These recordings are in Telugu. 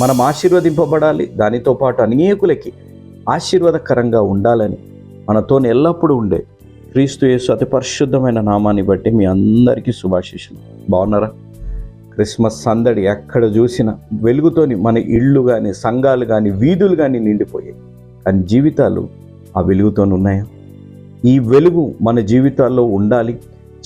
మనం ఆశీర్వదింపబడాలి దానితో పాటు అనేకులకి ఆశీర్వాదకరంగా ఉండాలని మనతో ఎల్లప్పుడూ ఉండే క్రీస్తు యేసు అతి పరిశుద్ధమైన నామాన్ని బట్టి మీ అందరికీ శుభాశిషులు బాగున్నారా? క్రిస్మస్ సందడి ఎక్కడ చూసినా వెలుగుతోని మన ఇళ్ళు కానీ సంఘాలు కానీ వీధులు కానీ నిండిపోయాయి. కానీ జీవితాలు ఆ వెలుగుతోనే ఉన్నాయా? ఈ వెలుగు మన జీవితాల్లో ఉండాలి.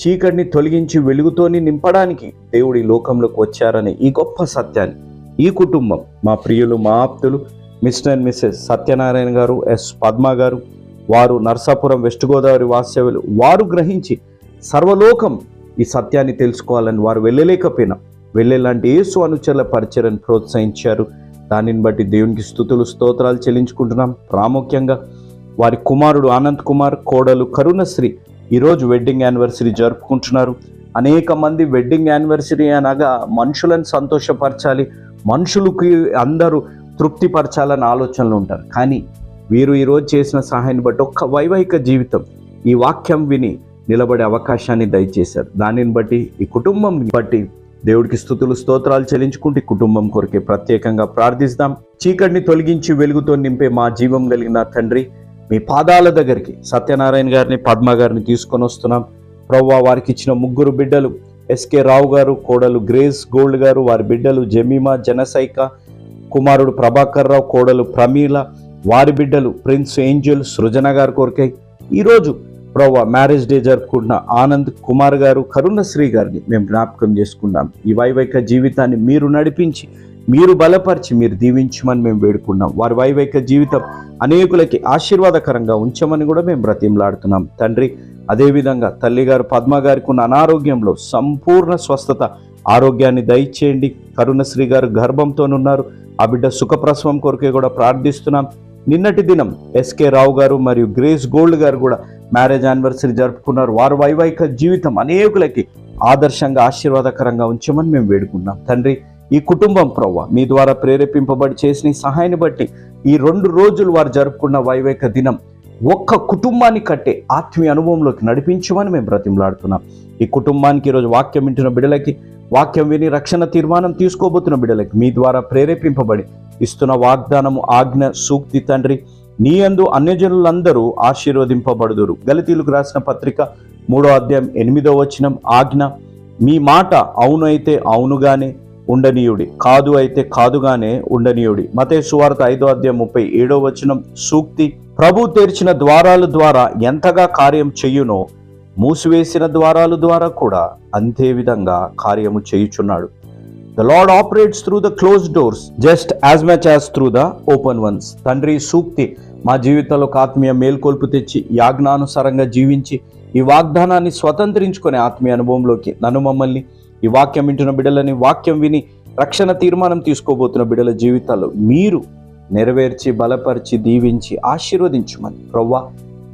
చీకటిని తొలగించి వెలుగుతోని నింపడానికి దేవుడి లోకంలోకి వచ్చారనే ఈ గొప్ప సత్యాన్ని ఈ కుటుంబం మా ప్రియులు మా ఆప్తులు మిస్టర్ అండ్ మిస్సెస్ సత్యనారాయణ గారు ఎస్ పద్మ గారు వారు నర్సాపురం వెస్ట్ గోదావరి వాస్తవ్యులు వారు గ్రహించి సర్వలోకం ఈ సత్యాన్ని తెలుసుకోవాలని వారు వెళ్ళలేకపోయినా వెళ్ళేలాంటి యేసు అనుచరుల పరిచయను ప్రోత్సహించారు. దానిని బట్టి దేవునికి స్థుతులు స్తోత్రాలు చెల్లించుకుంటున్నాం. ప్రాముఖ్యంగా వారి కుమారుడు ఆనంద్ కుమార్ కోడలు కరుణశ్రీ ఈరోజు వెడ్డింగ్ యానివర్సరీ జరుపుకుంటున్నారు. అనేక మంది వెడ్డింగ్ యానివర్సరీ అనగా మనుషులను సంతోషపరచాలి మనుషులకి అందరూ తృప్తిపరచాలని ఆలోచనలు ఉంటారు. కానీ వీరు ఈరోజు చేసిన సహాయాన్ని బట్టి ఒక్క వైవాహిక జీవితం ఈ వాక్యం విని నిలబడే అవకాశాన్ని దయచేశారు. దానిని బట్టి ఈ కుటుంబం బట్టి దేవుడికి స్థుతులు స్తోత్రాలు చెల్లించుకుంటూ ఈ కుటుంబం కొరకే ప్రత్యేకంగా ప్రార్థిస్తాం. చీకటిని తొలగించి వెలుగుతో నింపే మా జీవం కలిగిన తండ్రి మీ పాదాల దగ్గరికి సత్యనారాయణ గారిని పద్మ గారిని తీసుకొని వస్తున్నాం. ప్రవ్వా వారికి ఇచ్చిన ముగ్గురు బిడ్డలు ఎస్కే రావు గారు కోడలు గ్రేస్ గోల్డ్ గారు వారి బిడ్డలు జమీమా జనసైక కుమారుడు ప్రభాకర్ రావు కోడలు ప్రమీల వారి బిడ్డలు ప్రిన్స్ ఏంజల్ సృజన గారు కోరికై ఈరోజు ప్రవ్వ మ్యారేజ్ డే జరుపుకుంటున్న ఆనంద్ కుమార్ గారు కరుణశ్రీ గారిని మేము జ్ఞాపకం చేసుకున్నాం ఈ వైవైక జీవితాన్ని మీరు నడిపించి మీరు బలపరిచి మీరు దీవించమని మేము వేడుకున్నాం వారి వైవైక జీవితం అనేకులకి ఆశీర్వాదకరంగా ఉంచమని కూడా మేము బ్రతిమలాడుతున్నాం. తండ్రి అదేవిధంగా తల్లిగారు పద్మ గారికి ఉన్న అనారోగ్యంలో సంపూర్ణ స్వస్థత. ఆరోగ్యాన్ని దయచేయండి. కరుణశ్రీ గారు గర్భంతోనున్నారు. ఆ బిడ్డ సుఖప్రసవం కొరకే కూడా ప్రార్థిస్తున్నాం. నిన్నటి దినం ఎస్కే రావు గారు మరియు గ్రేస్ గోల్డ్ గారు కూడా మ్యారేజ్ యానివర్సరీ జరుపుకున్నారు. వారు వైవాహిక జీవితం అనేకులకి ఆదర్శంగా ఆశీర్వాదకరంగా ఉంచమని మేము వేడుకున్నాం తండ్రి ఈ కుటుంబం ప్రవ్వ మీ ద్వారా ప్రేరేపింపబడి చేసిన సహాయాన్ని బట్టి ఈ రెండు రోజులు వారు జరుపుకున్న వైవాహిక దినం ఒక్క కుటుంబాన్ని కట్టే ఆత్మీయ అనుభవంలోకి నడిపించమని మేము బ్రతిమలాడుతున్నాం. ఈ కుటుంబానికి ఈరోజు వాక్యం వింటున్న బిడ్డలకి వాక్యం విని రక్షణ తీర్మానం తీసుకోబోతున్న బిడ్డలకి మీ ద్వారా ప్రేరేపింపబడి ఇస్తున్న వాగ్దానము ఆజ్ఞ సూక్తి తండ్రి నీ అందు అన్యజనులందరూ ఆశీర్వదింపబడుదురు. గలితీలకు రాసిన పత్రిక మూడో అధ్యాయం ఎనిమిదో వచనం ఆజ్ఞ మీ మాట అవును అయితే అవునుగానే ఉండనీయుడి కాదు అయితే కాదుగానే ఉండనీయుడి. మతే సువార్త ఐదో అధ్యాయం ముప్పై ఏడో వచనం సూక్తి ప్రభు తెరిచిన ద్వారాల ద్వారా ఎంతగా కార్యం చెయ్యునో మూసివేసిన ద్వారాల ద్వారా కూడా అంతే విధంగా కార్యము చేయుచున్నాడు. The Lord operates through the close doors just as much as through the open ones తండ్రి సూక్తి మా జీవితంలో ఆత్మీయ మేల్కొల్పు తెచ్చి యాజ్ఞానుసారంగా జీవించి ఈ వాగ్దానాన్ని స్వతంత్రించుకునే ఆత్మీయ అనుభవంలోకి నన్ను మమ్మల్ని ఈ వాక్యం వింటున్న బిడ్డలని వాక్యం విని రక్షణ తీర్మానం తీసుకోబోతున్న బిడ్డల జీవితాల్లో మీరు నెరవేర్చి బలపరిచి దీవించి ఆశీర్వదించమని. ప్రవ్వా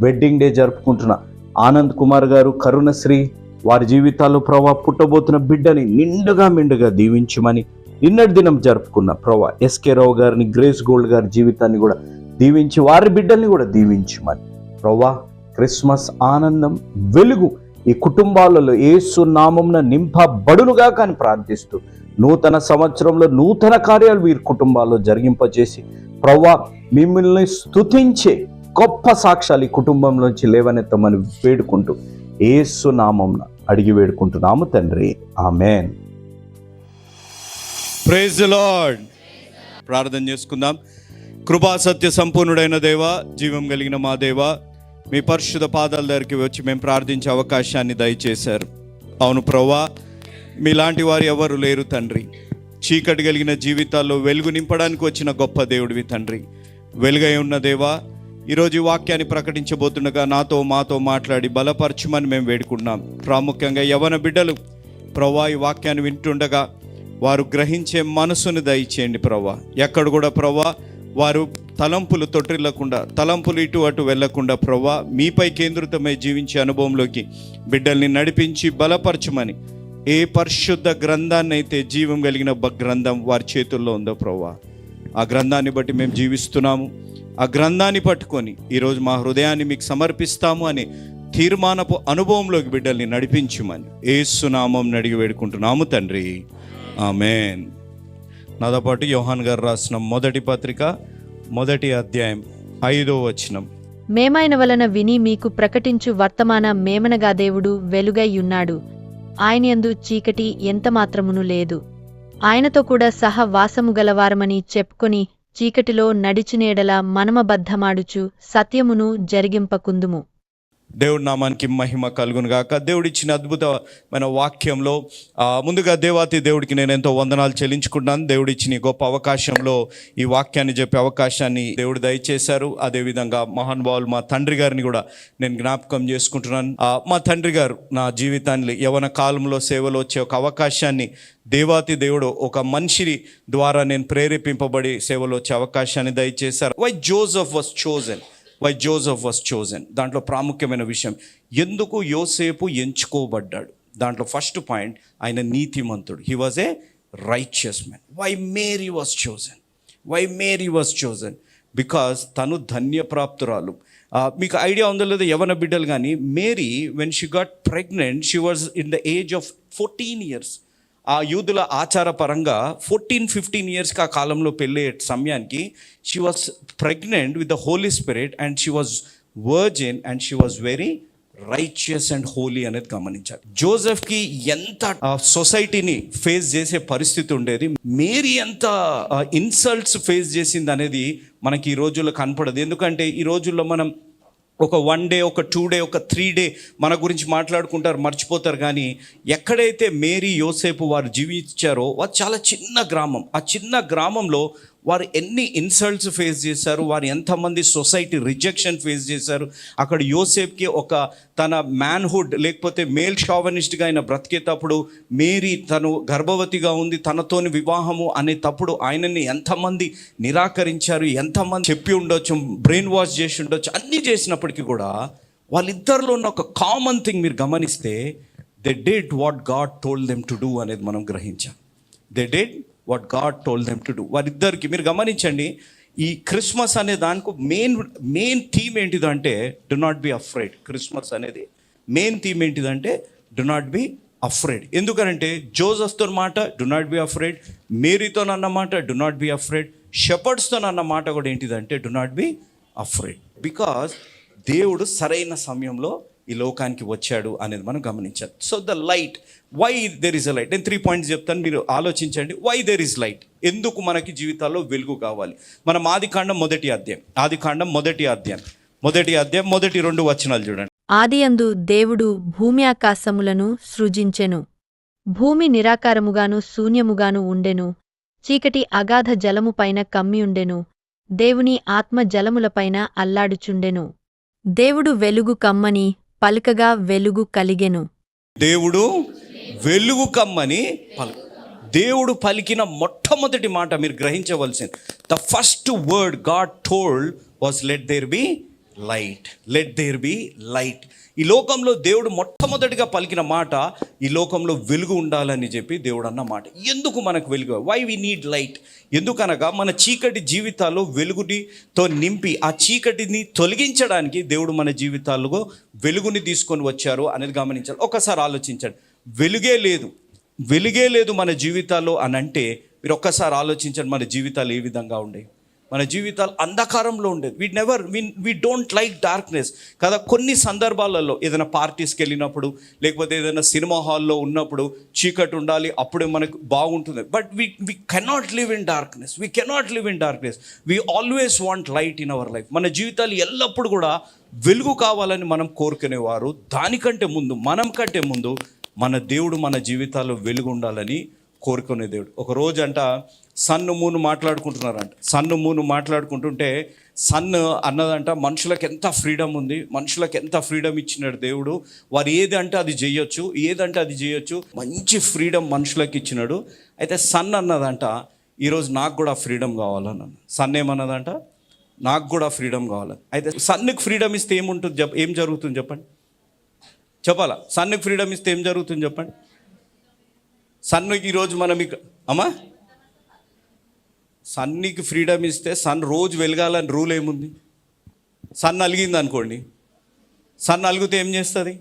వెడ్డింగ్ డే జరుపుకుంటున్న ఆనంద్ కుమార్ గారు కరుణశ్రీ వారి జీవితాల్లో ప్రభా పుట్టబోతున్న బిడ్డని నిండుగా మిండుగా దీవించమని నిన్నటి దినం జరుపుకున్న ప్రభా ఎస్కే రావు గారిని గ్రేస్ గోల్డ్ గారి జీవితాన్ని కూడా దీవించి వారి బిడ్డల్ని కూడా దీవించమని. ప్రభా క్రిస్మస్ ఆనందం వెలుగు ఈ కుటుంబాలలో ఏసు నామంన నింపబడునుగా కానీ ప్రార్థిస్తూ నూతన సంవత్సరంలో నూతన కార్యాలు వీరి కుటుంబాల్లో జరిగింపజేసి ప్రవ్వా మిమ్మల్ని స్తుతించే గొప్ప సాక్ష్యాలు ఈ కుటుంబంలోంచి లేవనెత్తమని వేడుకుంటూ ఏసు నామంన అడిగి వేడుకుంటున్నాము తండ్రి. ఆమెన్. Praise Lord. ప్రార్థన చేసుకుందాం. కృపా సత్య సంపూర్ణుడైన దేవ జీవం కలిగిన మా దేవ మీ పరిశుద్ధ పాదాల దగ్గరికి వచ్చి మేము ప్రార్థించే అవకాశాన్ని దయచేశారు. అవును ప్రవ్వా మీలాంటి వారు ఎవరు లేరు తండ్రి. చీకటి కలిగిన జీవితాల్లో వెలుగు నింపడానికి వచ్చిన గొప్ప దేవుడివి తండ్రి. వెలుగై ఉన్న దేవా ఈరోజు వాక్యాన్ని ప్రకటించబోతుండగా నాతో మాతో మాట్లాడి బలపరచుమని మేము వేడుకున్నాం ప్రాముఖ్యంగా యవన బిడ్డలు ప్రవ్వా ఈ వాక్యాన్ని వింటుండగా వారు గ్రహించే మనసును దయచేయండి ప్రవ్వా. ఎక్కడ కూడా ప్రవ్వా వారు తలంపులు తొట్టిల్లకుండా తలంపులు ఇటు అటు వెళ్ళకుండా ప్రవ్వా మీపై కేంద్రితమై జీవించే అనుభవంలోకి బిడ్డల్ని నడిపించి బలపరచమని ఏ పరిశుద్ధ గ్రంథాన్ని అయితే జీవం కలిగిన గ్రంథం వారి చేతుల్లో ఉందో ప్రవ్వా ఆ గ్రంథాన్ని బట్టి మేము జీవిస్తున్నాము. ఆ గ్రంథాన్ని పట్టుకొని ఈరోజు మా హృదయాన్ని మీకు సమర్పిస్తాము అని తీర్మానపు అనుభవంలోకి బిడ్డల్ని నడిపించుమని ఏసునామం అడిగి వేడుకుంటున్నాము తండ్రి. ఆమెన్. నాతో పాటు యోహాన్ గారు రాసిన మొదటి పత్రిక మొదటి అధ్యాయం ఐదో వచనం. మేమైన వలన విని మీకు ప్రకటించు వర్తమాన మేమనగా దేవుడు వెలుగై ఉన్నాడు. ఆయనయందు చీకటి ఎంతమాత్రమును లేదు. ఆయనతో కూడా సహ వాసము గలవారమని చెప్పుకొని చీకటిలో నడిచినేడల మనమబద్ధమాడుచు సత్యమును జరిగింపకుందుము. దేవుడి నామానికి మహిమ కలుగును గాక. దేవుడిచ్చిన అద్భుతమైన వాక్యంలో ముందుగా దేవాతి దేవుడికి నేను ఎంతో వందనాలు చెల్లించుకుంటున్నాను. దేవుడిచ్చిన గొప్ప అవకాశంలో ఈ వాక్యాన్ని చెప్పే అవకాశాన్ని దేవుడు దయచేశారు. అదేవిధంగా మహానుభావులు మా తండ్రి గారిని కూడా నేను జ్ఞాపకం చేసుకుంటున్నాను. మా తండ్రి గారు నా జీవితాన్ని యవన కాలంలో సేవలో వచ్చే ఒక అవకాశాన్ని దేవాతి దేవుడు ఒక మనిషి ద్వారా నేను ప్రేరేపింపబడి సేవలో వచ్చే అవకాశాన్ని దయచేశారు. Why Joseph was chosen why Joseph was chosen దాంట్లో ప్రాముఖ్యమైన విషయం ఎందుకు యోసేపు ఎంచుకోబడ్డాడు? దాంట్లో ఫస్ట్ పాయింట్ ఆయన నీతిమంతుడు. He was a righteous man why Mary was chosen why Mary was chosen because తను ధన్యప్రాప్తురాలు. మీకు ఐడియా ఉందో లేదో? యవన బిడ్డలు కానీ Mary when she got pregnant she was in the age of fourteen years ఆ యూదుల ఆచారపరంగా ఫోర్టీన్ ఫిఫ్టీన్ ఇయర్స్కి ఆ కాలంలో పెళ్ళే సమయానికి she was pregnant with the holy spirit and she was virgin and she was very righteous and holy అనేది గమనించాలి. జోసెఫ్కి ఎంత సొసైటీని ఫేస్ చేసే పరిస్థితి ఉండేది మేరీ ఎంత ఇన్సల్ట్స్ ఫేస్ చేసింది అనేది మనకి ఈ రోజుల్లో కనపడదు. ఎందుకంటే ఈ రోజుల్లో మనం ఒక వన్ డే ఒక టూ డే ఒక త్రీ డే మన గురించి మాట్లాడుకుంటారు మర్చిపోతారు కానీ ఎక్కడైతే మేరీ యోసేపు వారు జీవించారో వారు చాలా చిన్న గ్రామం. ఆ చిన్న గ్రామంలో వారు ఎన్ని ఇన్సల్ట్స్ ఫేస్ చేశారు వారు ఎంతమంది సొసైటీ రిజెక్షన్ ఫేస్ చేశారు అక్కడ యోసేఫ్కి ఒక తన మ్యాన్హుడ్ లేకపోతే మేల్ షావనిస్ట్గా ఆయన బ్రతికేటప్పుడు మేరీ తను గర్భవతిగా ఉంది తనతోని వివాహము అనే తప్పుడు ఆయనని ఎంతమంది నిరాకరించారు ఎంతమంది చెప్పి ఉండొచ్చు బ్రెయిన్ వాష్ చేసి ఉండొచ్చు అన్నీ చేసినప్పటికీ కూడా వాళ్ళిద్దరిలో ఉన్న ఒక కామన్ థింగ్ మీరు గమనిస్తే they did what God told them to do అనేది మనం గ్రహించాం. They did what God told them to do వారిద్దరికి మీరు గమనించండి ఈ క్రిస్మస్ అనే దానికి మెయిన్ మెయిన్ థీమ్ ఏంటిదంటే do not be afraid Christmas అనేది మెయిన్ థీమ్ ఏంటిదంటే డు నాట్ బి అఫ్రైడ్ ఎందుకంటే జోజఫ్తో మాట డు నాట్ బి అఫ్రైడ్ మేరీతో అన్న మాట డు నాట్ బి అఫ్రైడ్ షెపర్డ్స్తో అన్న మాట కూడా ఏంటిదంటే do not be afraid because దేవుడు సరైన సమయంలో ఈ లోకానికి వచ్చాడు అనేది మనం గమనించాలి. So the light why there is a light నేను త్రీ పాయింట్స్ చెప్తాను మీరు ఆలోచించండి. వై దెర్ ఇస్ లైట్ ఎందుకు మనకి జీవితాల్లో వెలుగు కావాలి? మనం ఆది కాండం మొదటి అధ్యాయం ఆది కాండం మొదటి అధ్యాయం మొదటి అధ్యాయం మొదటి రెండు వచనాలు చూడండి. ఆదియందు దేవుడు భూమి ఆకాశములను సృజించెను. భూమి నిరాకారముగాను శూన్యముగాను ఉండెను. చీకటి అగాధ జలముపైన కమ్మియుండెను దేవుని ఆత్మ జలములపైన అల్లాడుచుండెను. దేవుడు వెలుగు కమ్మని పలుకగా వెలుగు కలిగెను. దేవుడు వెలుగు కమ్మని పలు దేవుడు పలికిన మొట్టమొదటి మాట మీరు గ్రహించవలసింది. The first word God told was let there be light let there be light ఈ లోకంలో దేవుడు మొట్టమొదటిగా పలికిన మాట ఈ లోకంలో వెలుగు ఉండాలని చెప్పి దేవుడు అన్న మాట. ఎందుకు మనకు వెలుగు? వై వి నీడ్ లైట్ ఎందుకనగా మన చీకటి జీవితాల్లో వెలుగునితో నింపి ఆ చీకటిని తొలగించడానికి దేవుడు మన జీవితాల్లో వెలుగుని తీసుకొని వచ్చారు అనేది గమనించాలి. ఒకసారి ఆలోచించండి. వెలుగే లేదు. వెలుగే లేదు మన జీవితాల్లో అని అంటే మీరు ఒక్కసారి ఆలోచించండి మన జీవితాలు ఏ విధంగా ఉండేవి మన జీవితాలు అంధకారంలో ఉండేది. We never we we don't like darkness కదా కొన్ని సందర్భాలలో ఏదైనా పార్టీస్కి వెళ్ళినప్పుడు లేకపోతే ఏదైనా సినిమా హాల్లో ఉన్నప్పుడు చీకటి ఉండాలి అప్పుడే మనకు బాగుంటుంది. But we we cannot live in darkness we cannot live in darkness we always want light in our life మన జీవితాలు ఎల్లప్పుడూ కూడా వెలుగు కావాలని మనం కోరుకునేవారు. దానికంటే ముందు మనం కంటే ముందు మన దేవుడు మన జీవితాల్లో వెలుగు ఉండాలని కోరుకునే దేవుడు. ఒక రోజంట సన్ను మూను మాట్లాడుకుంటున్నారంట. సన్ను మూను మాట్లాడుకుంటుంటే సన్ అన్నదంట మనుషులకు ఎంత ఫ్రీడమ్ ఉంది మనుషులకు ఎంత ఫ్రీడమ్ ఇచ్చినాడు దేవుడు. వారు ఏది అంటే అది చేయొచ్చు ఏదంటే అది చేయొచ్చు మంచి ఫ్రీడమ్ మనుషులకు ఇచ్చినాడు. అయితే సన్ అన్నదంట ఈరోజు నాకు కూడా ఫ్రీడమ్ కావాలని అన్న సన్ ఏమన్నదంట నాకు కూడా ఫ్రీడమ్ కావాలి. అయితే సన్నుకు ఫ్రీడమ్ ఇస్తే ఏముంటుంది చెప్ప ఏం జరుగుతుంది చెప్పండి. చెప్పాలా? సన్నుకు ఫ్రీడమ్ ఇస్తే ఏం జరుగుతుంది చెప్పండి. సన్నుకి ఈరోజు మనం ఇక అమ్మా? సన్నికి ఫ్రీడమ్ ఇస్తే సన్ రోజు వెలగాలని రూల్ ఏముంది? సన్ అలిగింది అనుకోండి. సన్ అలిగితే ఏం చేస్తుంది?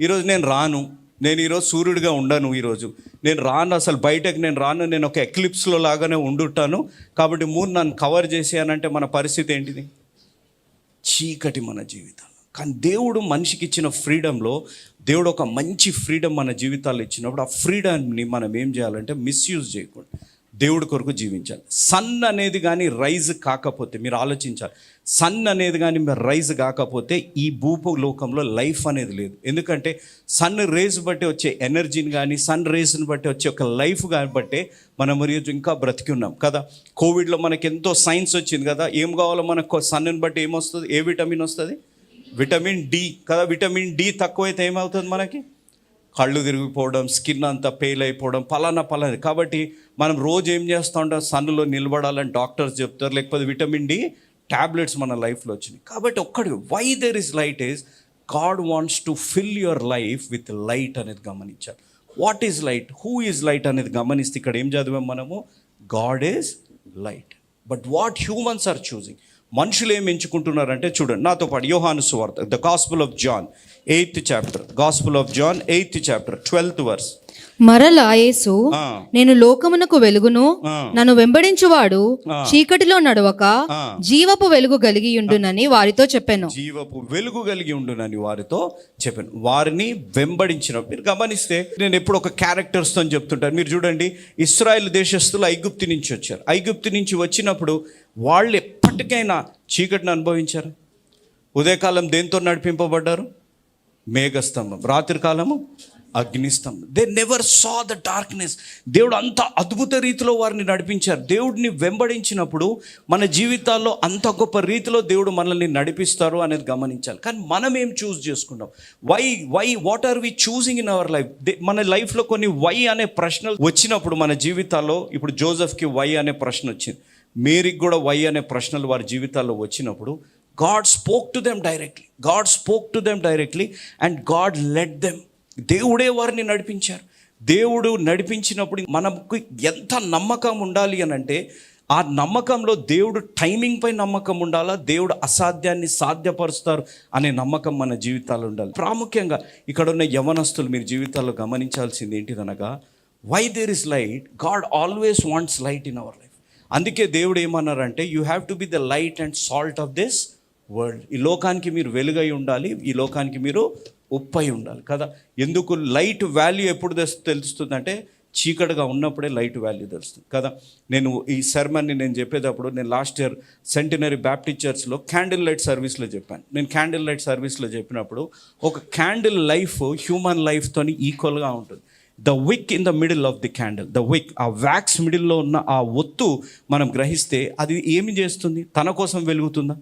ఈరోజు నేను రాను. నేను ఈరోజు సూర్యుడిగా ఉండను ఈరోజు. నేను రాను అసలు బయటకు నేను రాను. నేను ఒక ఎక్లిప్స్లో లాగానే ఉండుంటాను. కాబట్టి మూడు నన్ను కవర్ చేసి అని అంటే మన పరిస్థితి ఏంటిది? చీకటి మన జీవితం కానీ దేవుడు మనిషికి ఇచ్చిన ఫ్రీడంలో దేవుడు ఒక మంచి ఫ్రీడమ్ మన జీవితాల్లో ఇచ్చినప్పుడు ఆ ఫ్రీడమ్ని మనం ఏం చేయాలంటే మిస్యూజ్ చేయకూడదు. దేవుడి కొరకు జీవించాలి. సన్ అనేది కానీ రైజ్ కాకపోతే మీరు ఆలోచించాలి. సన్ అనేది కానీ మీరు రైజ్ కాకపోతే ఈ భూపు లోకంలో లైఫ్ అనేది లేదు. ఎందుకంటే సన్ రేస్ బట్టి వచ్చే ఎనర్జీని కానీ సన్ రేస్ని బట్టి వచ్చే ఒక లైఫ్ కాబట్టి మనం మరి ఇంకా బ్రతికి ఉన్నాం కదా? కోవిడ్లో మనకి ఎంతో సైన్స్ వచ్చింది కదా? ఏం కావాలో మనకు సన్నుని బట్టి ఏమొస్తుంది? ఏ విటమిన్ వస్తుంది? విటమిన్ డి కదా? విటమిన్ డి తక్కువైతే ఏమవుతుంది మనకి? కళ్ళు తిరిగిపోవడం స్కిన్ అంతా పేల్ అయిపోవడం పలానా పలానా. కాబట్టి మనం రోజు ఏం చేస్తూ ఉంటాం సన్నులో నిలబడాలని డాక్టర్స్ చెప్తారు లేకపోతే విటమిన్ డి ట్యాబ్లెట్స్ మన లైఫ్లో వచ్చినాయి. కాబట్టి ఒక్కడి why there is light is God wants to fill your life with light అనేది గమనించాలి. What is light who is light అనేది గమనిస్తే ఇక్కడ ఏం చదివాం మనము? God is light but what humans are choosing మనుషులు ఏం ఎంచుకుంటున్నారంటే చూడండి నాతో పాటు యోహాను సువార్త the gospel of John eighth chapter gospel of John eighth chapter twelfth verse మరలా యేసు. నేను లోకమునకు వెలుగును. నన్ను వెంబడించువాడు. చీకటిలో నడవక. జీవపు వెలుగు కలిగియుండునని వారితో చెప్పాను జీవపు వెలుగు కలిగి ఉండునని వారితో చెప్పాను వారిని వెంబడించిన మీరు గమనిస్తే నేను ఎప్పుడు ఒక క్యారెక్టర్స్తో చెప్తుంటాను మీరు చూడండి ఇస్రాయల్ దేశస్తులు ఐగుప్తి నుంచి వచ్చారు ఐగుప్తి నుంచి వచ్చినప్పుడు వాళ్ళు ఎప్పటికైనా చీకటిని అనుభవించారు. ఉదయకాలం దేంతో నడిపింపబడ్డారు? మేఘస్తంభం. రాత్రికాలము అగ్నిస్తంభం. They never saw the darkness దేవుడు అంత అద్భుత రీతిలో వారిని నడిపించారు. దేవుడిని వెంబడించినప్పుడు మన జీవితాల్లో అంత గొప్ప రీతిలో దేవుడు మనల్ని నడిపిస్తారు అనేది గమనించాలి. కానీ మనం ఏం చూస్ చేసుకుంటాం? Why why what are we choosing in our life మన లైఫ్లో కొన్ని వై అనే ప్రశ్నలు వచ్చినప్పుడు మన జీవితాల్లో ఇప్పుడు జోసెఫ్కి వై అనే ప్రశ్న వచ్చింది. మేరీకి కూడా వై అనే ప్రశ్నలు వారి జీవితాల్లో వచ్చినప్పుడు God spoke to them directly God spoke to them directly and God let them దేవుడే వారిని నడిపించారు. దేవుడు నడిపించినప్పుడు మనకు ఎంత నమ్మకం ఉండాలి అని అంటే ఆ నమ్మకంలో దేవుడు టైమింగ్పై నమ్మకం ఉండాలా? దేవుడు అసాధ్యాన్ని సాధ్యపరుస్తారు అనే నమ్మకం మన జీవితాల్లో ఉండాలి. ప్రాముఖ్యంగా ఇక్కడ ఉన్న యవనస్తులు మీరు జీవితాల్లో గమనించాల్సింది ఏంటిదనగా why there is light God always wants light in our life అందుకే దేవుడు ఏమన్నారంటే you have to be the light and salt of this world ఈ లోకానికి మీరు వెలుగై ఉండాలి ఈ లోకానికి మీరు ఉప్పై ఉండాలి కదా? ఎందుకు? లైట్ వాల్యూ ఎప్పుడు తెలుస్తుందంటే చీకటిగా ఉన్నప్పుడే లైట్ వాల్యూ తెలుస్తుంది కదా? నేను ఈ సెర్మన్ని నేను చెప్పేటప్పుడు నేను లాస్ట్ ఇయర్ సెంటినరీ బ్యాప్టిస్ట్ చర్చ్లో క్యాండిల్ లైట్ సర్వీస్లో చెప్పాను. నేను క్యాండిల్ లైట్ సర్వీస్లో చెప్పినప్పుడు ఒక క్యాండిల్ లైఫ్ హ్యూమన్ లైఫ్తోని ఈక్వల్గా ఉంటుంది. The wick in the middle of the candle the wick ఆ వ్యాక్స్ మిడిల్లో ఉన్న ఆ ఒత్తు మనం గ్రహిస్తే అది ఏమి చేస్తుంది? తన కోసం వెలుగుతుందా?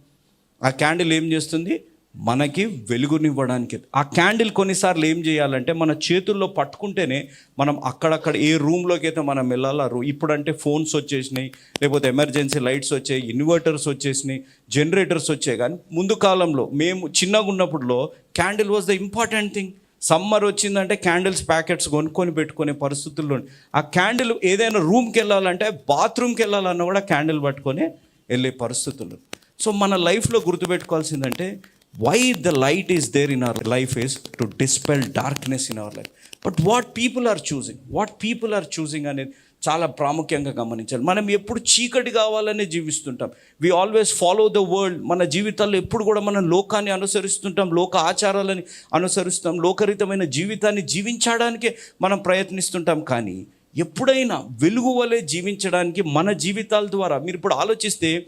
ఆ క్యాండిల్ ఏం చేస్తుంది? మనకి వెలుగునివ్వడానికి. ఆ క్యాండిల్ కొన్నిసార్లు ఏం చేయాలంటే మన చేతుల్లో పట్టుకుంటేనే మనం అక్కడక్కడ ఏ రూమ్లోకి అయితే మనం వెళ్ళాలరు ఇప్పుడంటే ఫోన్స్ వచ్చేసినాయి లేకపోతే ఎమర్జెన్సీ లైట్స్ వచ్చాయి ఇన్వర్టర్స్ వచ్చేసినాయి జనరేటర్స్ వచ్చాయి. కానీ ముందు కాలంలో మేము చిన్నగా ఉన్నప్పుడులో candle was the important thing summer వచ్చిందంటే క్యాండిల్స్ ప్యాకెట్స్ కొనుక్కొని పెట్టుకునే పరిస్థితుల్లో ఆ క్యాండిల్ ఏదైనా రూమ్కి వెళ్ళాలంటే బాత్రూమ్కి వెళ్ళాలన్నా కూడా క్యాండిల్ పట్టుకొని వెళ్ళే పరిస్థితులు. సో మన లైఫ్లో గుర్తుపెట్టుకోవాల్సిందంటే why the light is there in our life is to dispel darkness in our life but what people are choosing what people are choosing అనేది చాలా ప్రాముఖ్యంగా గమనించాలి. మనం ఎప్పుడు చీకటి కావాలనే జీవిస్తుంటాం. We always follow the world మన జీవితాల్లో ఎప్పుడు కూడా మనం లోకాన్ని అనుసరిస్తుంటాం లోక ఆచారాలని అనుసరిస్తాం లోకరితమైన జీవితాన్ని జీవించడానికే మనం ప్రయత్నిస్తుంటాం. కానీ ఎప్పుడైనా వెలుగు వలె జీవించడానికి మన జీవితాల ద్వారా మీరు ఇప్పుడు ఆలోచిస్తే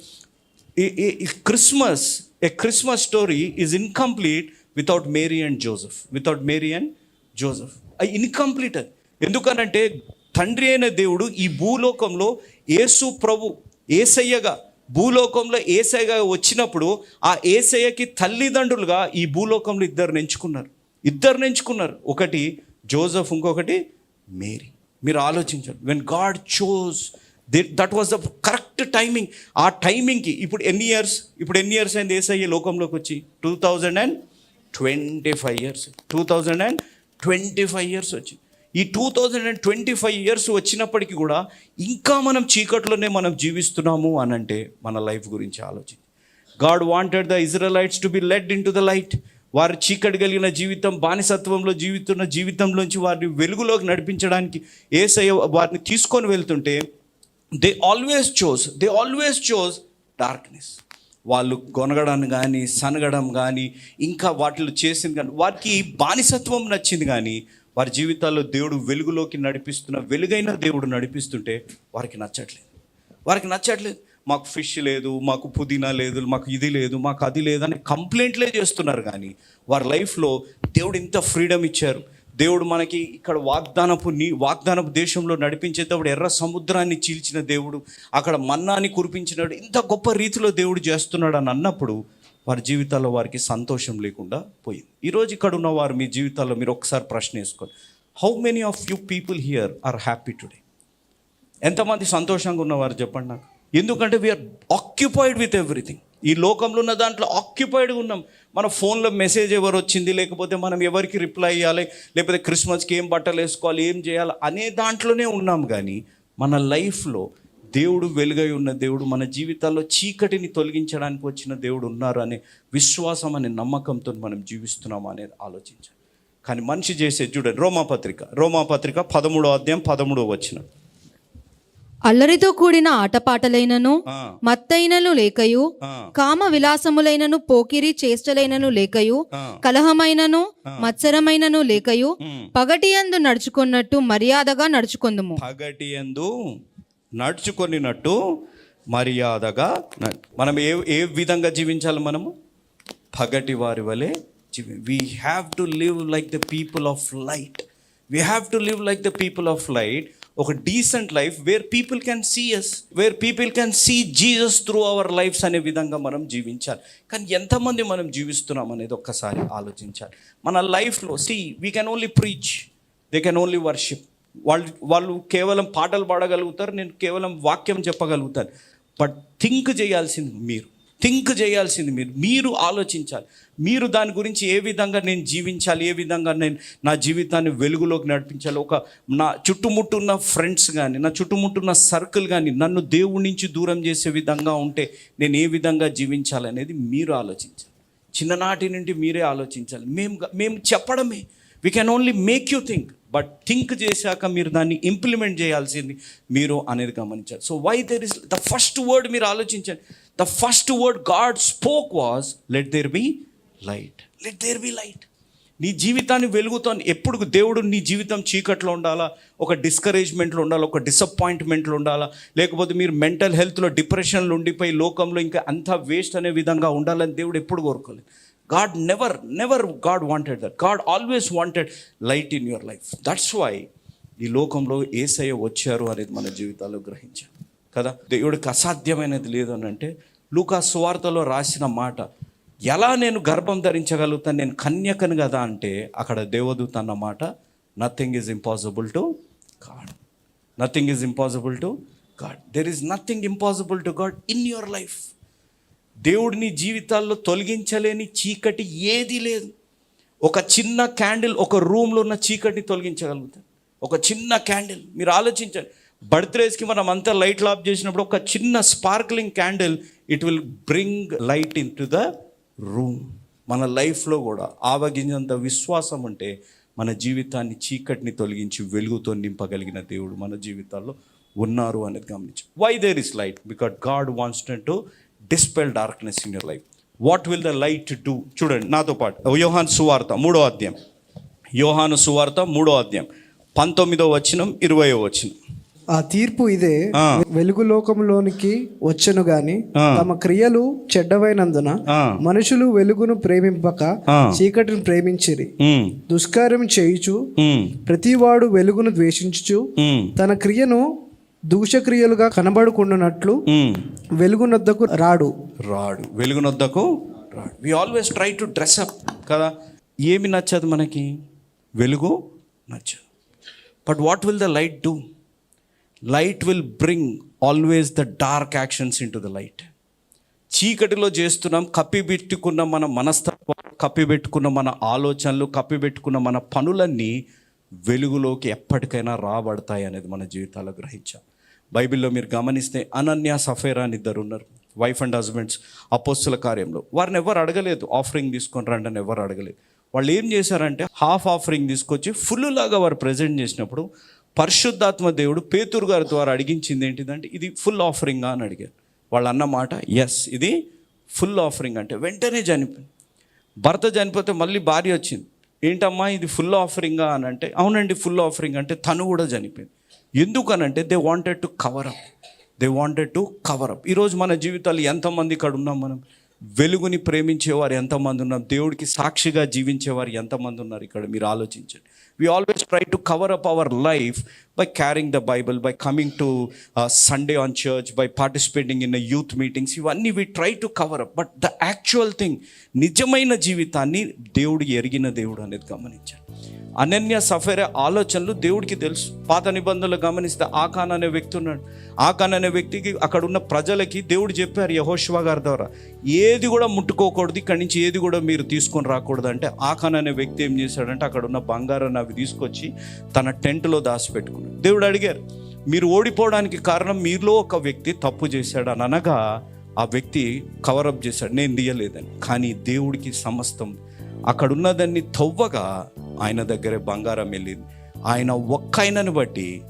Christmas a Christmas story is incomplete without Mary and Joseph without Mary and Joseph incomplete అది. ఎందుకనంటే తండ్రి అయిన దేవుడు ఈ భూలోకంలో యేసు ప్రభు ఏసయ్యగా భూలోకంలో ఏసయ్యగా వచ్చినప్పుడు ఆ ఏసయ్యకి తల్లిదండ్రులుగా ఈ భూలోకంలో ఇద్దరు ఎంచుకున్నారు. ఇద్దరు ఎంచుకున్నారు. ఒకటి జోసఫ్ ఇంకొకటి మేరీ. మీరు ఆలోచించండి. When God chose that was the correct timing ఆ టైమింగ్కి ఇప్పుడు ఎన్ని ఇయర్స్ ఇప్పుడు ఎన్ని ఇయర్స్ అయింది ఏసయ్య లోకంలోకి వచ్చి? Two thousand and twenty five years two thousand and twenty five years వచ్చి. ఈ two thousand and twenty five years వచ్చినప్పటికీ కూడా ఇంకా మనం చీకట్లోనే మనం జీవిస్తున్నాము అని అంటే మన లైఫ్ గురించి ఆలోచించి. God wanted the Israelites to be led into the light. వారి చీకటి కలిగిన జీవితం బానిసత్వంలో జీవితున్న జీవితంలోంచి వారిని వెలుగులోకి నడిపించడానికి ఏసయ్య వారిని తీసుకొని వెళ్తుంటే they always chose they always chose darkness వాళ్ళు కొనగడం కానీ సనగడం కానీ ఇంకా వాటిలో చేసింది కానీ వారికి బానిసత్వం నచ్చింది కానీ వారి జీవితాల్లో దేవుడు వెలుగులోకి నడిపిస్తున్న వెలుగైన దేవుడు నడిపిస్తుంటే వారికి నచ్చట్లేదు. వారికి నచ్చట్లేదు. మాకు ఫిష్ లేదు మాకు పుదీనా లేదు మాకు ఇది లేదు మాకు అది లేదు అని కంప్లైంట్లే చేస్తున్నారు కానీ వారి లైఫ్లో దేవుడు ఇంత ఫ్రీడమ్ ఇచ్చారు. దేవుడు మనకి ఇక్కడ వాగ్దానపు నీ వాగ్దానపు దేశంలో నడిపించేటప్పుడు ఎర్ర సముద్రాన్ని చీల్చిన దేవుడు అక్కడ మన్నాన్ని కురిపించినాడు ఇంత గొప్ప రీతిలో దేవుడు చేస్తున్నాడు అని అన్నప్పుడు వారి జీవితాల్లో వారికి సంతోషం లేకుండా పోయింది. ఈరోజు ఇక్కడ ఉన్న వారు మీ జీవితాల్లో మీరు ఒకసారి ప్రశ్న వేసుకోండి. How many of you people here are happy today ఎంతమంది సంతోషంగా ఉన్నవారు చెప్పండి నాకు. ఎందుకంటే వీఆర్ ఆక్యుపైడ్ విత్ ఎవ్రీథింగ్ ఈ లోకంలో ఉన్న దాంట్లో ఆక్యుపైడ్గా ఉన్నాం. మన ఫోన్లో మెసేజ్ ఎవరు వచ్చింది లేకపోతే మనం ఎవరికి రిప్లై ఇవ్వాలి లేకపోతే క్రిస్మస్కి ఏం బట్టలు వేసుకోవాలి ఏం చేయాలి అనే దాంట్లోనే ఉన్నాం కానీ మన లైఫ్లో దేవుడు వెలుగై ఉన్న దేవుడు మన జీవితాల్లో చీకటిని తొలగించడానికి వచ్చిన దేవుడు ఉన్నారు అనే విశ్వాసం అనే నమ్మకంతో మనం జీవిస్తున్నాం అనేది ఆలోచించాలి. కానీ మనిషి చేసే చూడండి రోమాపత్రిక రోమాపత్రిక పదమూడో అధ్యాయం పదమూడో వచ్చిన అల్లరితో కూడిన ఆటపాటలైనను మత్తైనను లేకయు కామ విలాసములైనను పోకిరి చేష్టలైనను లేకయు. కలహమైనను మత్సరమైనను లేకయు. పగటియందు నడుచుకున్నట్టు మర్యాదగా నడుచుకుందుము. పగటి ఎందు నడుచుకొనినట్టు మర్యాదగా మనం ఏ ఏ విధంగా జీవించాలి మనము? పగటి వారి వలె జీవి we have to live like the people of light we have to live like the people of light ఒక decent life where people can see us where people can see Jesus through our lives అనే విధంగా మనం జీవించాలి. కానీ ఎంతమంది మనం జీవిస్తున్నాం అనేది ఒక్కసారి ఆలోచించాలి. మన లైఫ్లో see we can only preach they can only worship వాళ్ళు వాళ్ళు కేవలం పాటలు పాడగలుగుతారు నేను కేవలం వాక్యం చెప్పగలుగుతాను. బట్ థింక్ చేయాల్సింది మీరు. థింక్ చేయాల్సింది మీరు. మీరు ఆలోచించాలి. మీరు దాని గురించి ఏ విధంగా నేను జీవించాలి ఏ విధంగా నేను నా జీవితాన్ని వెలుగులోకి నడిపించాలి. ఒక నా చుట్టుముట్టున్న ఫ్రెండ్స్ కానీ నా చుట్టుముట్టున్న సర్కిల్ కానీ నన్ను దేవుడి నుంచి దూరం చేసే విధంగా ఉంటే నేను ఏ విధంగా జీవించాలనేది మీరు ఆలోచించాలి. చిన్ననాటి నుండి మీరే ఆలోచించాలి. మేము మేము చెప్పడమే. We can only make you think but think చేశాక మీరు దాన్ని ఇంప్లిమెంట్ చేయాల్సింది మీరు అనేది గమనించాలి. So why there is the first word మీరు ఆలోచించండి. The first word God spoke was let there be light let there be light నీ జీవితాన్ని వెలుగుతో ఎప్పుడు దేవుడు నీ జీవితం చీకట్లో ఉండాలా? ఒక డిస్కరేజ్మెంట్లో ఉండాలా? ఒక డిసప్పాయింట్మెంట్లో ఉండాలా? లేకపోతే మీరు మెంటల్ హెల్త్లో డిప్రెషన్లు ఉండిపోయి లోకంలో ఇంకా అంతా వేస్ట్ అనే విధంగా ఉండాలని దేవుడు ఎప్పుడు కోరుకోలేదు. God never never God wanted that God always wanted light in your life that's why ఈ లోకంలో ఏసయ్య వచ్చారు అనేది మన జీవితాల్లో గ్రహించాం కదా? దేవుడికి అసాధ్యమైనది లేదు అని అంటే లూకా సువార్తలో రాసిన మాట ఎలా నేను గర్భం ధరించగలుగుతాను? నేను కన్యకను కదా? అంటే అక్కడ దేవదూత అన్న మాట nothing is impossible to God nothing is impossible to God there is nothing impossible to God in your life దేవుడిని జీవితాల్లో తొలగించలేని చీకటి ఏది లేదు. ఒక చిన్న క్యాండిల్ ఒక రూమ్లో ఉన్న చీకటిని తొలగించగలుగుతాం ఒక చిన్న క్యాండిల్ మీరు ఆలోచించండి. బర్త్డేస్కి మనం అంతా లైట్లు ఆఫ్ చేసినప్పుడు ఒక చిన్న sparkling candle it will bring light into the room. మన లైఫ్లో కూడా ఆవగింజంత విశ్వాసం ఉంటే మన జీవితాన్ని చీకటిని తొలగించి వెలుగుతో నింపగలిగిన దేవుడు మన జీవితాల్లో ఉన్నారు అనేది గమనించి. Why there is light because God wants to dispel darkness in your life what will the light do చూడండి నాతో పాటు. యోహాన్ సువార్త మూడో అధ్యాయం. యోహాను సువార్త మూడో అధ్యాయం. పంతొమ్మిదో వచనం ఇరవయో వచనం. ఆ తీర్పు ఇదే. వెలుగు లోకంలోనికి వచ్చెను గాని. తమ క్రియలు చెడ్డవైనందున. మనుషులు వెలుగును ప్రేమింపక. చీకటిని ప్రేమించిరి. దుష్కార్యం చేయుచు ప్రతివాడు వెలుగును ద్వేషించుచు తన క్రియను దూషక్రియలుగా కనబడుకుంటున్నట్లు ఉమ్. వెలుగునొద్దకు రాడు. రాడు. వెలుగునొద్దకు రాడు. We always try to dress up కదా? ఏమి నచ్చదు మనకి? వెలుగు నచ్చదు. But what will the light do light will bring always the dark actions into the light చీకటిలో చేస్తున్నాం కప్పిపెట్టుకున్న మన మనస్తత్వం కప్పిపెట్టుకున్న మన ఆలోచనలు కప్పిపెట్టుకున్న మన పనులన్నీ వెలుగులోకి ఎప్పటికైనా రాబడతాయి అనేది మన జీవితాల్లో గ్రహించాం బైబిల్లో మీరు గమనిస్తే అనన్య సఫేరా అని ఇద్దరు ఉన్నారు. వైఫ్ అండ్ హస్బెండ్స్ అపోస్తుల కార్యంలో. వారిని ఎవరు అడగలేదు. ఆఫరింగ్ తీసుకొని రండి అని ఎవరు అడగలేదు. వాళ్ళు ఏం చేశారంటే హాఫ్ ఆఫరింగ్ తీసుకొచ్చి ఫుల్ లాగా వారు ప్రజెంట్ చేసినప్పుడు పరిశుద్ధాత్మ దేవుడు పేతురు గారి ద్వారా అడిగించింది ఏంటిదంటే ఇది ఫుల్ ఆఫరింగా అని అడిగారు. వాళ్ళు అన్న మాట ఎస్ ఇది ఫుల్ ఆఫరింగ్ అంటే వెంటనే చనిపోయింది. భర్త చనిపోతే మళ్ళీ భార్య వచ్చింది. ఏంటమ్మా ఇది ఫుల్ ఆఫరింగా అని అంటే అవునండి ఫుల్ ఆఫరింగ్ అంటే తను కూడా చనిపోయింది. ఎందుకనంటే they wanted to cover up they wanted to cover up ఈరోజు మన జీవితాలు ఎంతమంది ఇక్కడ ఉన్నాం మనం? వెలుగుని ప్రేమించేవారు ఎంతమంది ఉన్నారు? దేవుడికి సాక్షిగా జీవించేవారు ఎంతమంది ఉన్నారు ఇక్కడ? మీరు ఆలోచించండి. We always try to cover up our life by carrying the Bible by coming to Sunday on church by participating in youth meetings ఇవన్నీ we try to cover up but the actual thing నిజమైన జీవితాన్ని దేవుడు ఎరిగిన దేవుడు అనేది గమనించాడు అనన్య సఫేర ఆలోచనలు దేవుడికి తెలుసు పాత నిబంధనలు గమనిస్తే ఆకాన్ అనే వ్యక్తి ఉన్నాడు. ఆకాన్ అనే వ్యక్తికి అక్కడ ఉన్న ప్రజలకి దేవుడు చెప్పారు యహోశివ గారి ద్వారా ఏది కూడా ముట్టుకోకూడదు ఇక్కడి నుంచి ఏది కూడా మీరు తీసుకొని రాకూడదు. అంటే ఆకాన్ అనే వ్యక్తి ఏం చేశాడంటే అక్కడ ఉన్న బంగారాన్ని అవి తీసుకొచ్చి తన టెంట్లో దాచిపెట్టుకున్నాడు దేవుడు అడిగారు మీరు ఓడిపోవడానికి కారణం మీలో ఒక వ్యక్తి తప్పు చేశాడు అని అనగా ఆ వ్యక్తి కవరప్ చేశాడు నేను తీయలేదని. కానీ దేవుడికి సమస్తం అక్కడ ఉన్నదాన్ని తవ్వగా ఆయన దగ్గరే బంగారం వెళ్ళింది. ఆయన ఒక్క ఆయనను బట్టి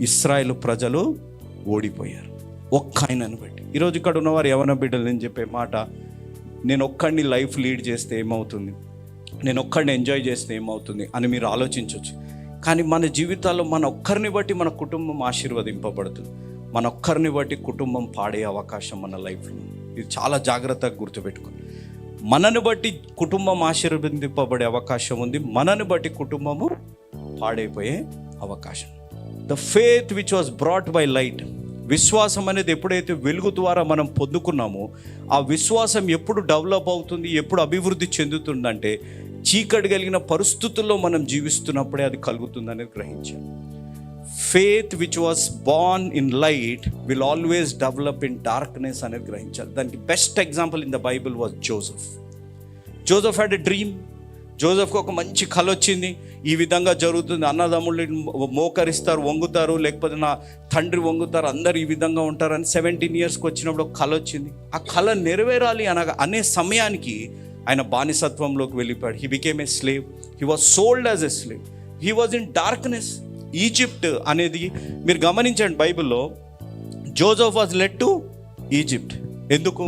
ఇస్రాయేల్ ప్రజలు ఓడిపోయారు. ఒక్క ఆయనను బట్టి. ఈరోజు ఇక్కడ ఉన్నవారు యవన బిడ్డలు నేను చెప్పే మాట నేను ఒక్కడిని లైఫ్ లీడ్ చేస్తే ఏమవుతుంది? నేను ఒక్కడిని ఎంజాయ్ చేస్తే ఏమవుతుంది అని మీరు ఆలోచించవచ్చు కానీ మన జీవితాల్లో మన ఒక్కరిని బట్టి మన కుటుంబం ఆశీర్వదింపబడుతుంది. మన ఒక్కరిని బట్టి కుటుంబం పాడే అవకాశం మన లైఫ్లో ఇది చాలా జాగ్రత్తగా గుర్తుపెట్టుకోండి. మనను బట్టి కుటుంబం ఆశీర్వదింపబడే అవకాశం ఉంది. మనను బట్టి కుటుంబము పాడైపోయే అవకాశం. The faith which was brought by light విశ్వాసం అనేది ఎప్పుడైతే వెలుగు ద్వారా మనం పొందుకున్నామో ఆ విశ్వాసం ఎప్పుడు డెవలప్ అవుతుంది ఎప్పుడు అభివృద్ధి చెందుతుందంటే చీకటి కలిగిన పరిస్థితుల్లో మనం జీవిస్తున్నప్పుడే అది కలుగుతుంది అనేది గ్రహించాలి. Faith which was born in light will always develop in darkness అనేది గ్రహించాలి. దానికి best example in the Bible was Joseph Joseph had a dream జోసఫ్కి ఒక మంచి కళ వచ్చింది. ఈ విధంగా జరుగుతుంది. అన్నదమ్ముళ్ళు మోకరిస్తారు వంగుతారు లేకపోతే నా తండ్రి వంగుతారు అందరు ఈ విధంగా ఉంటారని సెవెంటీన్ ఇయర్స్కి వచ్చినప్పుడు ఒక కళ వచ్చింది. ఆ కళ నెరవేరాలి అనగా అనే సమయానికి ఆయన బానిసత్వంలోకి వెళ్ళిపోయాడు. He became a slave he was sold as a slave he was in darkness Egypt అనేది మీరు గమనించండి బైబిల్లో Joseph was led to Egypt ఎందుకు?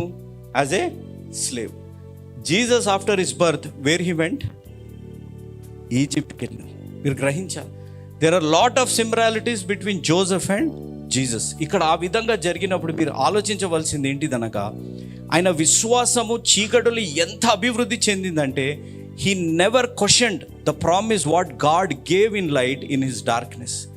As a slave Jesus after his birth where he went ఈజిప్ట్కి వెళ్ళి మీరు గ్రహించాలి. There are lot of similarities between Joseph and Jesus ఇక్కడ ఆ విధంగా జరిగినప్పుడు మీరు ఆలోచించవలసింది ఏంటిదనగా ఆయన విశ్వాసము చీకటులు ఎంత అభివృద్ధి చెందిందంటే he never questioned the promise what God gave in light in his darkness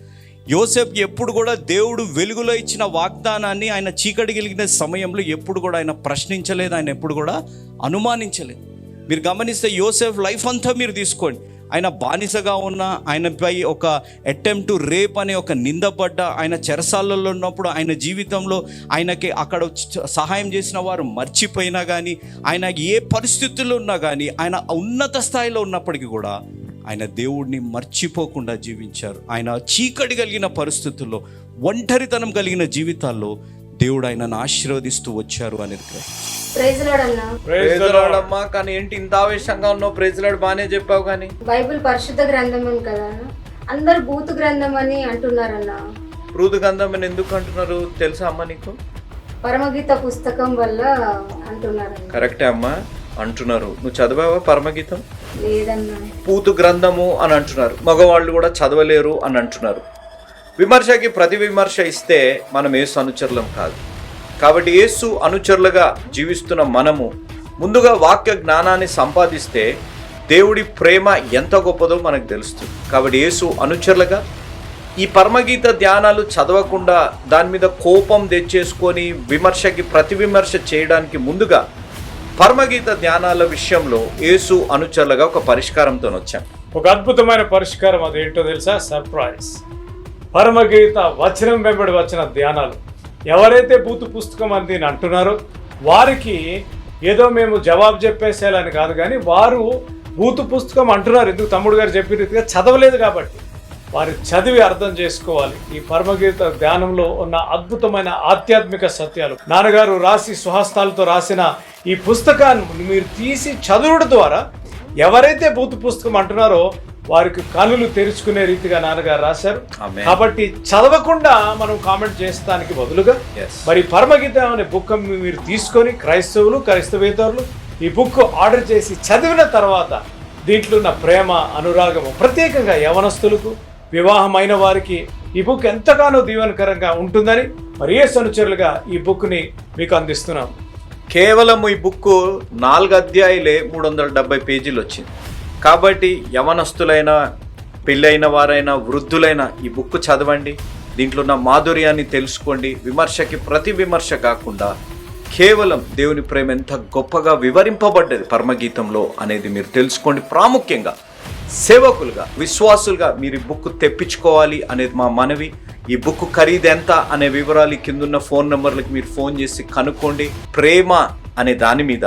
యోసెఫ్ ఎప్పుడు కూడా దేవుడు వెలుగులో ఇచ్చిన వాగ్దానాన్ని ఆయన చీకటి కలిగిన సమయంలో ఎప్పుడు కూడా ఆయన ప్రశ్నించలేదు ఆయన ఎప్పుడు కూడా అనుమానించలేదు. మీరు గమనిస్తే యోసెఫ్ లైఫ్ అంతా మీరు తీసుకోండి. ఆయన బానిసగా ఉన్న ఆయనపై ఒక అటెంప్ట్ రేప్ అనే ఒక నిందపడ్డ ఆయన చెరసాలలో ఉన్నప్పుడు ఆయన జీవితంలో ఆయనకి అక్కడ సహాయం చేసిన వారు మర్చిపోయినా కానీ ఆయన ఏ పరిస్థితుల్లో ఉన్నా కానీ ఆయన ఉన్నత స్థాయిలో ఉన్నప్పటికీ కూడా ఆయన దేవుడిని మర్చిపోకుండా జీవించారు. ఆయన చీకటి కలిగిన పరిస్థితుల్లో ఒంటరితనం కలిగిన జీవితాల్లో దేవుడు ఆయనను ఆశీర్వదిస్తూ వచ్చారు అన్న. ప్రేజలాడమ్మా కానీ ఏంటి ఇంత ఆవేశంగా ఉన్నావు? ప్రేజలాడు బాగానే చెప్పావు కానీ. బైబిల్ పరిశుద్ధ గ్రంథం అని కదా. అందరు బూతు గ్రంథం అని అంటున్నారన్న. మృదు గంధం అని ఎందుకు అంటున్నారు? తెలుసా అమ్మా నీకు? పరమగీత పుస్తకం వల్ల అంటున్నారన్న. కరెక్టే అమ్మా అంటున్నారు. నువ్వు చదివావా పరమగీతం? లేదన్న. పూతు గ్రంథము అని అంటున్నారు. మగవాళ్ళు కూడా చదవలేరు అని అంటున్నారు. విమర్శకి ప్రతి విమర్శ ఇస్తే మనం ఏసు అనుచరులం కాదు. కాబట్టి యేసు అనుచరులుగా జీవిస్తున్న మనము ముందుగా వాక్య జ్ఞానాన్ని సంపాదిస్తే దేవుడి ప్రేమ ఎంత గొప్పదో మనకు తెలుస్తుంది. కాబట్టి యేసు అనుచరులుగా ఈ పరమగీత ధ్యానాలు చదవకుండా దాని మీద కోపం తెచ్చేసుకొని విమర్శకి ప్రతి విమర్శ చేయడానికి ముందుగా పరమగీత ధ్యానాల విషయంలో యేసు అనుచరులుగా ఒక పరిష్కారంతో వచ్చాం ఒక అద్భుతమైన పరిష్కారం అదేంటో తెలుసా? సర్ప్రైజ్. పరమగీత వచనం వెంబడి వచ్చిన ధ్యానాలు. ఎవరైతే బూతు పుస్తకం అని దీని అంటున్నారో వారికి ఏదో మేము జవాబు చెప్పేసేయాలని కాదు కానీ వారు బూతు పుస్తకం అంటున్నారు. ఎందుకు తమ్ముడు గారు చెప్పిన రీతిగా చదవలేదు కాబట్టి. వారి చదివి అర్థం చేసుకోవాలి. ఈ పరమగీత ధ్యానంలో ఉన్న అద్భుతమైన ఆధ్యాత్మిక సత్యాలు. నాన్నగారు రాసి సుహస్తాలతో రాసిన ఈ పుస్తకాన్ని మీరు తీసి చదువుడు ద్వారా ఎవరైతే బూతు పుస్తకం అంటున్నారో వారికి కనులు తెరుచుకునే రీతిగా నాన్నగారు రాశారు. కాబట్టి చదవకుండా మనం కామెంట్ చేస్తానికి బదులుగా. మరి పరమగీత అనే బుక్ మీరు తీసుకొని క్రైస్తవులు క్రైస్తవేతరులు ఈ బుక్ ఆర్డర్ చేసి చదివిన తర్వాత దీంట్లో ఉన్న ప్రేమ అనురాగము ప్రత్యేకంగా యవనస్తులకు వివాహమైన వారికి ఈ బుక్ ఎంతగానో దీవెనకరంగా ఉంటుందని మరి ఏ అనుచరులుగా ఈ బుక్ని మీకు అందిస్తున్నాం కేవలం ఈ బుక్ నాలుగు అధ్యాయులే మూడు వందల డెబ్బై పేజీలు వచ్చింది కాబట్టి యవనస్తులైన పెళ్ళైన వారైనా వృద్ధులైన ఈ బుక్ చదవండి. దీంట్లో ఉన్న మాధుర్యాన్ని తెలుసుకోండి. విమర్శకి ప్రతి విమర్శ కాకుండా కేవలం దేవుని ప్రేమ ఎంత గొప్పగా వివరింపబడ్డది పరమగీతంలో అనేది మీరు తెలుసుకోండి. ప్రాముఖ్యంగా సేవకులుగా విశ్వాసులుగా మీరు ఈ బుక్ తెప్పించుకోవాలి అనేది మా మనవి. ఈ బుక్ ఖరీదు ఎంత అనే వివరాలు కిందున్న ఫోన్ నెంబర్లకు మీరు ఫోన్ చేసి కనుక్కోండి. ప్రేమ అనే దాని మీద